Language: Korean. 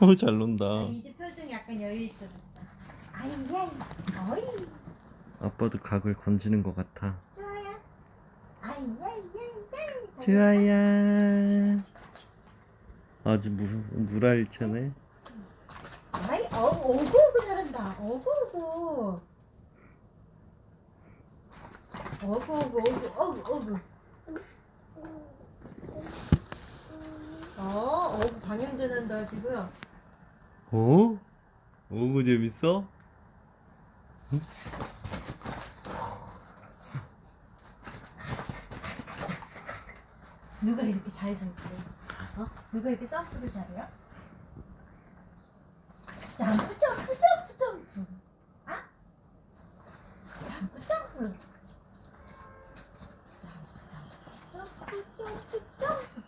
어, 잘 논다. 이제 표정 약간 여유 있어졌어. 아이야이. 어이. 아빠도 각을 건지는 것 같아. 좋아요. 아이야이야이야. 좋아야. 아주 무, 물알차네. 아이, 어, 오구오구 잘한다. 오구오구. 오구오구, 오구, 오구, 오구. 어구 방향전환도 하시고요. 어? 어구 재밌어? 응? 누가 이렇게 잘 점프해? 어? 누가 이렇게 점프를 잘해요? 점프 점프 점프 점프 아? 점프 점프 점프 점프 점프 점프